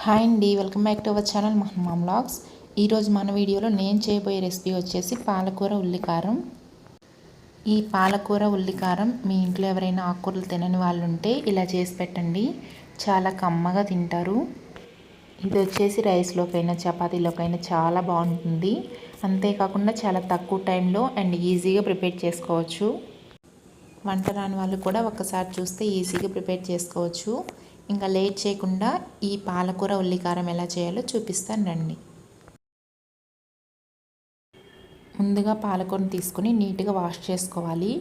Hi అండి welcome back to our channel Mahamma blogs. ఈరోజు మన వీడియోలో నేను చేయబోయే రెసిపీ వచ్చేసి పాలకూర ఉల్లికారం. ఈ పాలకూర ఉల్లికారం మీ ఇంట్లో ఎవరైనా ఆకుకూరలు తినని వాళ్ళు ఉంటే ఇలా చేసి పెట్టండి. చాలా కమ్మగా తింటారు. ఇది వచ్చేసి రైస్లోకైనా చపాతీలోకైనా చాలా బాగుంటుంది. అంతేకాకుండా చాలా తక్కువ టైంలో అండ్ ఈజీగా ప్రిపేర్ చేసుకోవచ్చు. వంట రాని వాళ్ళు కూడా ఒకసారి చూస్తే ఈజీగా ప్రిపేర్ చేసుకోవచ్చు. ఇంకా లేట్ చేయకుండా ఈ పాలకూర ఉల్లికారం ఎలా చేయాలో చూపిస్తాను రండి. ముందుగా పాలకూరను తీసుకుని నీట్గా వాష్ చేసుకోవాలి.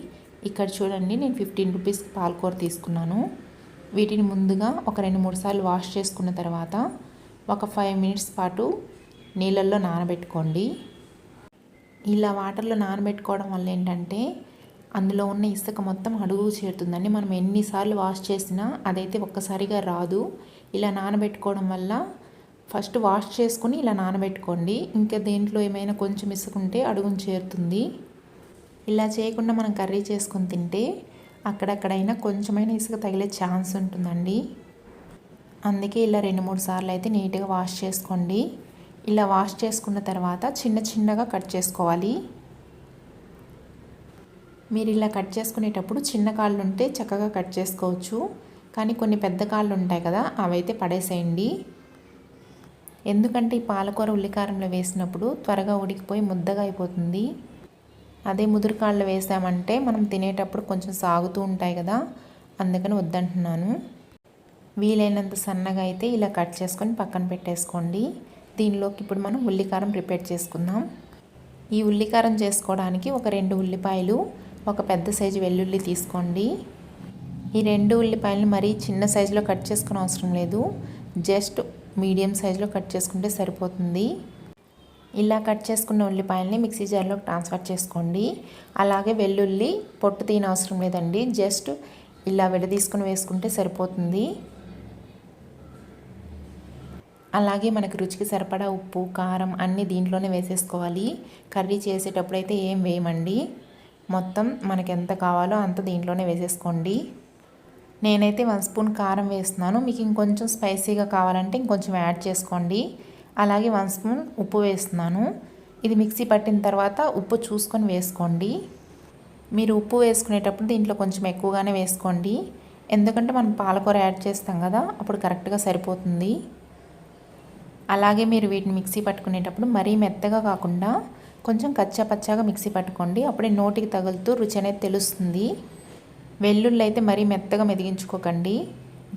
ఇక్కడ చూడండి నేను ఫిఫ్టీన్ రూపీస్ పాలకూర తీసుకున్నాను. వీటిని ముందుగా ఒక రెండు మూడు సార్లు వాష్ చేసుకున్న తర్వాత ఒక ఫైవ్ మినిట్స్ పాటు నీళ్ళల్లో నానబెట్టుకోండి. ఇలా వాటర్లో నానబెట్టుకోవడం వల్ల ఏంటంటే అందులో ఉన్న ఇసుక మొత్తం అడుగు చేరుతుందండి. మనం ఎన్నిసార్లు వాష్ చేసినా అదైతే ఒక్కసారిగా రాదు. ఇలా నానబెట్టుకోవడం వల్ల ఫస్ట్ వాష్ చేసుకుని ఇలా నానబెట్టుకోండి. ఇంకా దేంట్లో ఏమైనా కొంచెం ఇసుకుంటే అడుగును చేరుతుంది. ఇలా చేయకుండా మనం కర్రీ చేసుకొని తింటే అక్కడక్కడైనా కొంచెమైనా ఇసుక తగిలే ఛాన్స్ ఉంటుందండి. అందుకే ఇలా రెండు మూడు సార్లు అయితే నీట్గా వాష్ చేసుకోండి. ఇలా వాష్ చేసుకున్న తర్వాత చిన్న చిన్నగా కట్ చేసుకోవాలి. మీరు ఇలా కట్ చేసుకునేటప్పుడు చిన్న కాళ్ళు ఉంటే చక్కగా కట్ చేసుకోవచ్చు. కానీ కొన్ని పెద్ద కాళ్ళు ఉంటాయి కదా అవైతే పడేసేయండి. ఎందుకంటే ఈ పాలకూర ఉల్లికారంలో వేసినప్పుడు త్వరగా ఉడికిపోయి ముద్దగా అయిపోతుంది. అదే ముదురుకాళ్ళు వేసామంటే మనం తినేటప్పుడు కొంచెం సాగుతూ ఉంటాయి కదా అందుకని వద్దంటున్నాను. వీలైనంత సన్నగా అయితే ఇలా కట్ చేసుకొని పక్కన పెట్టేసుకోండి. దీనిలోకి ఇప్పుడు మనం ఉల్లికారం ప్రిపేర్ చేసుకుందాం. ఈ ఉల్లికారం చేసుకోవడానికి ఒక రెండు ఉల్లిపాయలు ఒక పెద్ద సైజు వెల్లుల్లి తీసుకోండి. ఈ రెండు ఉల్లిపాయలను మరీ చిన్న సైజులో కట్ చేసుకునే అవసరం లేదు. జస్ట్ మీడియం సైజులో కట్ చేసుకుంటే సరిపోతుంది. ఇలా కట్ చేసుకున్న ఉల్లిపాయల్ని మిక్సీ జార్లో ట్రాన్స్ఫర్ చేసుకోండి. అలాగే వెల్లుల్లి పొట్టు తీయని అవసరం లేదండి. జస్ట్ ఇలా విడదీసుకుని వేసుకుంటే సరిపోతుంది. అలాగే మనకు రుచికి సరిపడా ఉప్పు కారం అన్నీ దీంట్లోనే వేసేసుకోవాలి. కర్రీ చేసేటప్పుడు అయితే ఏం వేయమండి? మొత్తం మనకి ఎంత కావాలో అంత దీంట్లోనే వేసేసుకోండి. నేనైతే వన్ స్పూన్ కారం వేస్తున్నాను. మీకు ఇంకొంచెం స్పైసీగా కావాలంటే ఇంకొంచెం యాడ్ చేసుకోండి. అలాగే వన్ స్పూన్ ఉప్పు వేస్తున్నాను. ఇది మిక్సీ పట్టిన తర్వాత ఉప్పు చూసుకొని వేసుకోండి. మీరు ఉప్పు వేసుకునేటప్పుడు దీంట్లో కొంచెం ఎక్కువగానే వేసుకోండి. ఎందుకంటే మనం పాలకూర యాడ్ చేస్తాం కదా అప్పుడు కరెక్ట్గా సరిపోతుంది. అలాగే మీరు వీటిని మిక్సీ పట్టుకునేటప్పుడు మరీ మెత్తగా కాకుండా కొంచెం కచ్చా పచ్చాగా మిక్సీ పట్టుకోండి. అప్పుడే నోటికి తగులుతూ రుచి అనేది తెలుస్తుంది. వెల్లుల్లి అయితే మరీ మెత్తగా మెదిగించుకోకండి.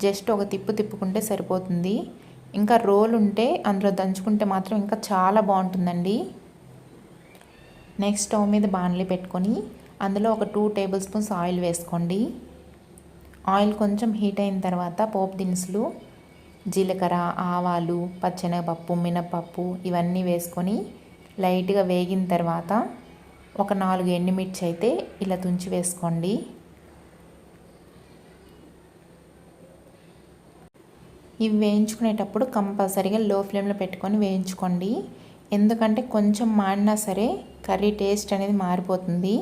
జస్ట్ ఒక తిప్పు తిప్పుకుంటే సరిపోతుంది. ఇంకా రోల్ ఉంటే అందులో దంచుకుంటే మాత్రం ఇంకా చాలా బాగుంటుందండి. నెక్స్ట్ స్టవ్ మీద బాణలి పెట్టుకొని అందులో ఒక టూ టేబుల్ స్పూన్స్ ఆయిల్ వేసుకోండి. ఆయిల్ కొంచెం హీట్ అయిన తర్వాత పోపు దినుసులు జీలకర్ర ఆవాలు పచ్చెనగపప్పు మినపప్పు ఇవన్నీ వేసుకొని లైట్గా వేగిన తర్వాత ఒక నాలుగు ఎండుమిర్చి అయితే ఇలా తుంచి వేసుకోండి. ఇవి వేయించుకునేటప్పుడు కంపల్సరీగా లో ఫ్లేమ్లో పెట్టుకొని వేయించుకోండి. ఎందుకంటే కొంచెం మాడినా సరే కర్రీ టేస్ట్ అనేది మారిపోతుంది.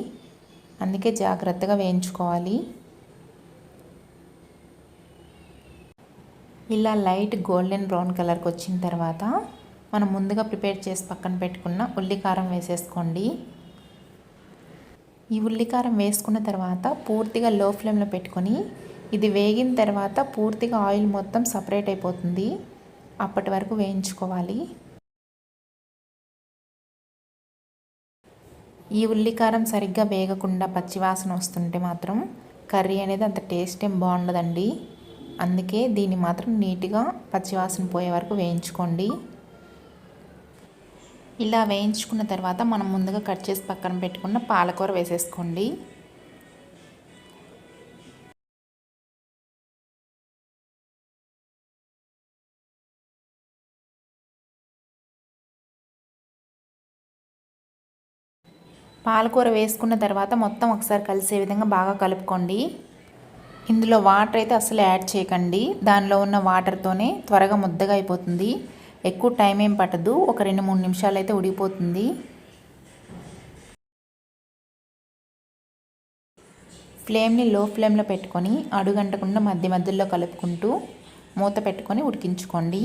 అందుకే జాగ్రత్తగా వేయించుకోవాలి. ఇలా లైట్ గోల్డెన్ బ్రౌన్ కలర్కి వచ్చిన తర్వాత మనం ముందుగా ప్రిపేర్ చేసి పక్కన పెట్టుకున్న ఉల్లికారం వేసేసుకోండి. ఈ ఉల్లికారం వేసుకున్న తర్వాత పూర్తిగా లో ఫ్లేమ్లో పెట్టుకొని ఇది వేగిన తర్వాత పూర్తిగా ఆయిల్ మొత్తం సపరేట్ అయిపోతుంది. అప్పటి వరకు వేయించుకోవాలి. ఈ ఉల్లికారం సరిగ్గా వేగకుండా పచ్చివాసన వస్తుంటే మాత్రం కర్రీ అనేది అంత టేస్ట్ ఏం బాగుండదండి. అందుకే దీన్ని మాత్రం నీట్గా పచ్చివాసన పోయే వరకు వేయించుకోండి. ఇలా వేయించుకున్న తర్వాత మనం ముందుగా కట్ చేసి పక్కన పెట్టుకున్న పాలకూర వేసేసుకోండి. పాలకూర వేసుకున్న తర్వాత మొత్తం ఒకసారి కలిసే విధంగా బాగా కలుపుకోండి. ఇందులో వాటర్ అయితే అసలు యాడ్ చేయకండి. దానిలో ఉన్న వాటర్తోనే త్వరగా ముద్దగా అయిపోతుంది. ఎక్కువ టైం ఏం పట్టదు. ఒక రెండు మూడు నిమిషాలు అయితే ఉడికిపోతుంది. ఫ్లేమ్ని లో ఫ్లేమ్లో పెట్టుకొని అడుగంటకుండా మధ్య మధ్యలో కలుపుకుంటూ మూత పెట్టుకొని ఉడికించుకోండి.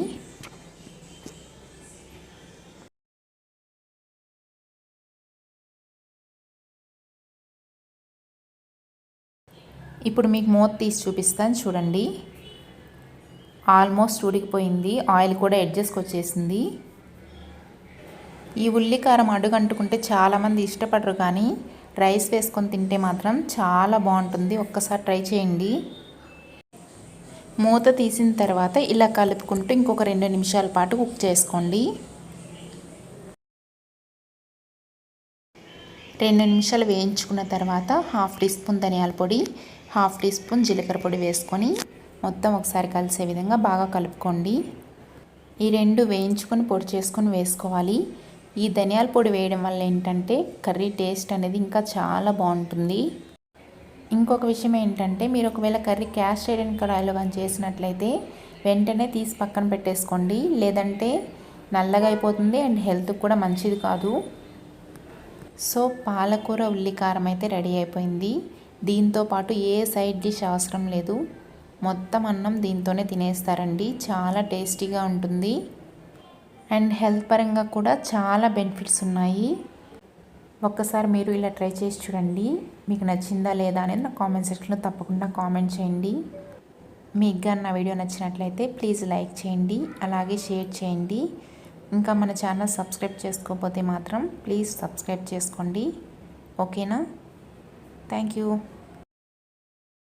ఇప్పుడు మీకు మూత తీసి చూపిస్తాను. చూడండి. ఆల్మోస్ట్ ఉడికిపోయింది ఆయిల్ కూడా ఎడ్జెస్కి వచ్చేసింది. ఈ ఉల్లికారం అడుగంటుకుంటే చాలామంది ఇష్టపడరు కానీ రైస్ వేసుకొని తింటే మాత్రం చాలా బాగుంటుంది. ఒక్కసారి ట్రై చేయండి. మూత తీసిన తర్వాత ఇలా కలుపుకుంటూ ఇంకొక రెండు నిమిషాల పాటు కుక్ చేసుకోండి. రెండు నిమిషాలు వేయించుకున్న తర్వాత హాఫ్ టీ స్పూన్ ధనియాల పొడి హాఫ్ టీ స్పూన్ జీలకర్ర పొడి వేసుకొని మొత్తం ఒకసారి కలిసే విధంగా బాగా కలుపుకోండి. ఈ రెండు వేయించుకొని పొడి చేసుకొని వేసుకోవాలి. ఈ ధనియాల పొడి వేయడం వల్ల ఏంటంటే కర్రీ టేస్ట్ అనేది ఇంకా చాలా బాగుంటుంది. ఇంకొక విషయం ఏంటంటే మీరు ఒకవేళ కర్రీ క్యాస్ట్ చేయడానికి కడాయిలో కానీ చేసినట్లయితే వెంటనే తీసి పక్కన పెట్టేసుకోండి. లేదంటే నల్లగా అయిపోతుంది అండ్ హెల్త్కి కూడా మంచిది కాదు. సో పాలకూర ఉల్లికారం అయితే రెడీ అయిపోయింది. దీంతో పాటు ఏ సైడ్ డిష్ అవసరం లేదు. మొత్తం అన్నం దీంతోనే తినేస్తారండి. చాలా టేస్టీగా ఉంటుంది. అండ్ హెల్త్ పరంగా కూడా చాలా బెనిఫిట్స్ ఉన్నాయి. ఒక్కసారి మీరు ఇలా ట్రై చేసి చూడండి. మీకు నచ్చిందా లేదా అనేది నా కామెంట్ సెక్షన్లో తప్పకుండా కామెంట్ చేయండి. మీకు కానీ నా వీడియో నచ్చినట్లయితే ప్లీజ్ లైక్ చేయండి. అలాగే షేర్ చేయండి. ఇంకా మన ఛానల్ సబ్స్క్రైబ్ చేసుకోకపోతే మాత్రం ప్లీజ్ సబ్స్క్రైబ్ చేసుకోండి. ఓకేనా? Thank you.